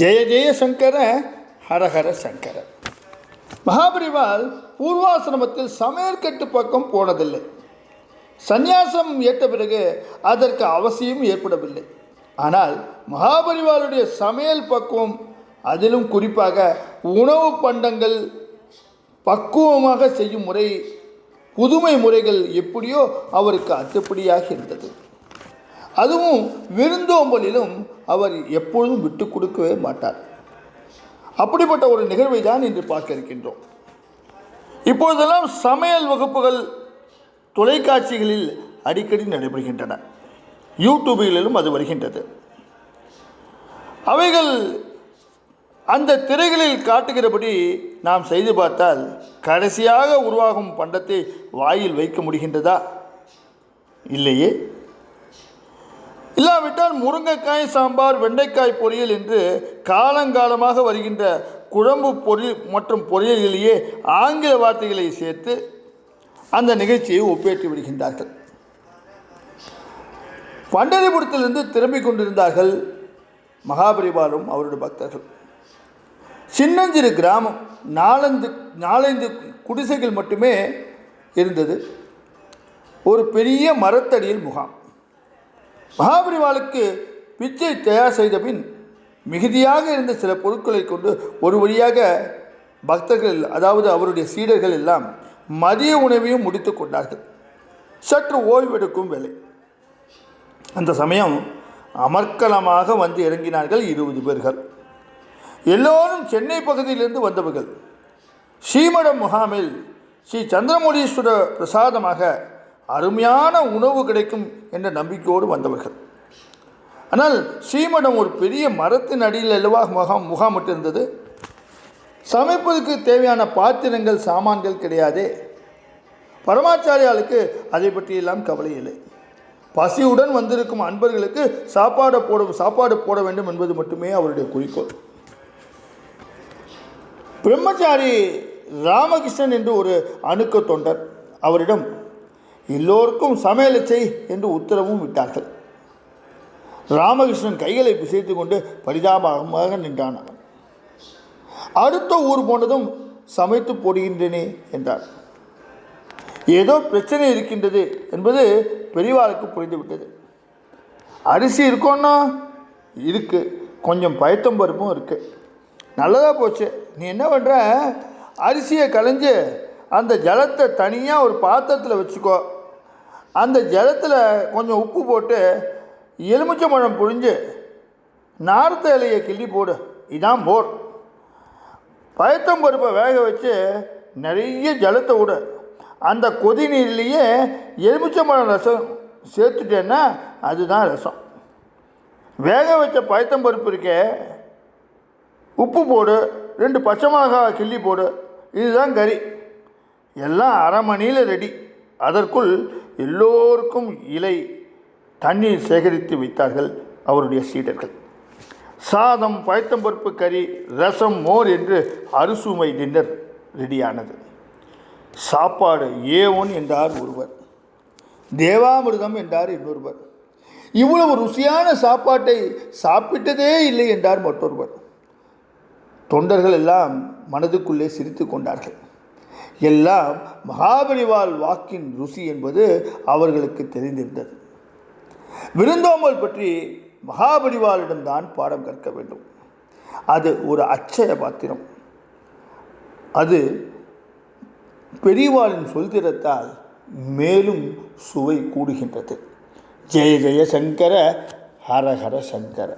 ஜெய ஜெய சங்கர ஹரஹர சங்கர. மகாபரிவால் பூர்வாசிரமத்தில் சமையற்கட்டு பக்கம் போனதில்லை. சந்நியாசம் ஏற்ற பிறகு அதற்கு அவசியம் ஏற்படவில்லை. ஆனால் மகாபரிவாலுடைய சமையல் பக்குவம் அதிலும் குறிப்பாக உணவு பண்டங்கள் பக்குவமாக செய்யும் முறை புதுமை முறைகள் எப்படியோ அவருக்கு அத்துப்படியாக இருந்தது. அதுவும் விருந்தோம்பலிலும் அவர் எப்பொழுதும் விட்டு கொடுக்கவே மாட்டார். அப்படிப்பட்ட ஒரு நிகழ்வை தான் இன்று பார்க்க இருக்கின்றோம். இப்பொழுதெல்லாம் சமையல் வகுப்புகள் தொலைக்காட்சிகளில் அடிக்கடி நடைபெறுகின்றன. யூடியூபிலும் அது வருகின்றது. அவைகள் அந்த திரைகளில் காட்டுகிறபடி நாம் செய்து பார்த்தால் கடைசியாக உருவாகும் பண்டத்தை வாயில் வைக்க முடிகின்றதா? இல்லையே. இல்லாவிட்டால் முருங்கைக்காய் சாம்பார் வெண்டைக்காய் பொரியல் என்று காலங்காலமாக வருகின்ற குழம்பு பொரியல் மற்றும் பொரியல்களையே ஆங்கில வார்த்தைகளை சேர்த்து அந்த நிகழ்ச்சியை ஒப்பேற்றி விடுகின்றார்கள். பண்டரிபுரத்திலிருந்து திரும்பிக் கொண்டிருந்தார்கள் மகாபரிபாலும் அவருடைய பக்தர்கள். சின்னஞ்சிறு கிராமம் நாலந்து நாலஞ்சு குடிசைகள் மட்டுமே இருந்தது. ஒரு பெரிய மரத்தடியில் முகாம். மகாபரிவாளுக்கு பிச்சை தயார் செய்த பின் மிகுதியாக இருந்த சில பொருட்களை கொண்டு ஒரு வழியாக பக்தர்கள் அதாவது அவருடைய சீடர்கள் எல்லாம் மதிய உணவையும் முடித்து கொண்டார்கள். சற்று ஓய்வெடுக்கும் வேலை அந்த சமயம் அமர்க்கலமாக வந்து இறங்கினார்கள் இருபது பேர்கள். எல்லோரும் சென்னை பகுதியிலிருந்து வந்தவர்கள். ஸ்ரீமடம் முகாமில் ஸ்ரீ சந்திரமௌலீஸ்வர பிரசாதமாக அருமையான உணவு கிடைக்கும் என்ற நம்பிக்கையோடு வந்தவர்கள். ஆனால் ஸ்ரீமடம் ஒரு பெரிய மரத்தின் அடியில் அல்லவா முகாம் முகாமிட்டிருந்தது சமைப்பதற்கு தேவையான பாத்திரங்கள் சாமான்கள் கிடையாதே. பரமாச்சாரியாளுக்கு அதை பற்றியெல்லாம் கவலை இல்லை. பசியுடன் வந்திருக்கும் அன்பர்களுக்கு சாப்பாடு போட சாப்பாடு போட வேண்டும் என்பது மட்டுமே அவருடைய குறிக்கோள். பிரம்மச்சாரி ராமகிருஷ்ணன் என்று ஒரு அணுக்க தொண்டர் அவரிடம் எல்லோருக்கும் சமையலை செய் என்று உத்தரவும் விட்டார்கள். ராமகிருஷ்ணன் கைகளை பிசைத்து கொண்டு பரிதாபமாக நின்றான். அவன் அடுத்த ஊர் போனதும் சமைத்து போடுகின்றனே என்றார். ஏதோ பிரச்சனை இருக்கின்றது என்பது பெரியவாளுக்கு புரிந்துவிட்டது. அரிசி இருக்கோன்னா இருக்கு. கொஞ்சம் பயத்தம் பருப்பும் இருக்கு. நல்லதாக போச்சு. நீ என்ன பண்ணுற அரிசியை களைஞ்சு அந்த ஜலத்தை தனியாக ஒரு பாத்திரத்தில் வச்சுக்கோ. அந்த ஜலத்தில் கொஞ்சம் உப்பு போட்டு எலுமிச்சை பழம் புழிஞ்சு நார்த்த இலையை கிள்ளி போடு. இதான் போர். பயத்தம் பருப்பை வேக வச்சு நிறைய ஜலத்தை விடு. அந்த கொதி நீர்லேயே எலுமிச்சம்பழம் ரசம் சேர்த்துட்டேன்னா அதுதான் ரசம். வேக வச்ச பயத்தம் பருப்பு இருக்கே உப்பு போடு ரெண்டு பச்சை மிளகாய் கிள்ளி போடு. இதுதான் கறி. எல்லாம் அரை மணியில் ரெடி. அதற்குள் எல்லோருக்கும் இலை தண்ணீர் சேகரித்து வைத்தார்கள் அவருடைய சீடர்கள். சாதம் பயத்தம்பருப்பு கறி ரசம் மோர் என்று அறுசுமை டின்னர் ரெடியானது. சாப்பாடு ஏ என்றார் ஒருவர். தேவாமிர்தம் என்றார் இன்னொருவர். இவ்வளவு ருசியான சாப்பாட்டை சாப்பிட்டதே இல்லை என்றார் மற்றொருவர். தொண்டர்கள் எல்லாம் மனதுக்குள்ளே சிரித்து கொண்டார்கள். எல்லாம் மகாபலிவால் வாக்கின் ருசி என்பது அவர்களுக்கு தெரிந்திருந்தது. விருந்தோம்பல் பற்றி மகாபலிவாலிடம்தான் பாடம் கற்க வேண்டும். அது ஒரு அச்சய பாத்திரம். அது பெரியவாளின் சொல்திறத்தால் மேலும் சுவை கூடுகின்றது. ஜெய ஜெய சங்கர ஹர ஹர சங்கர.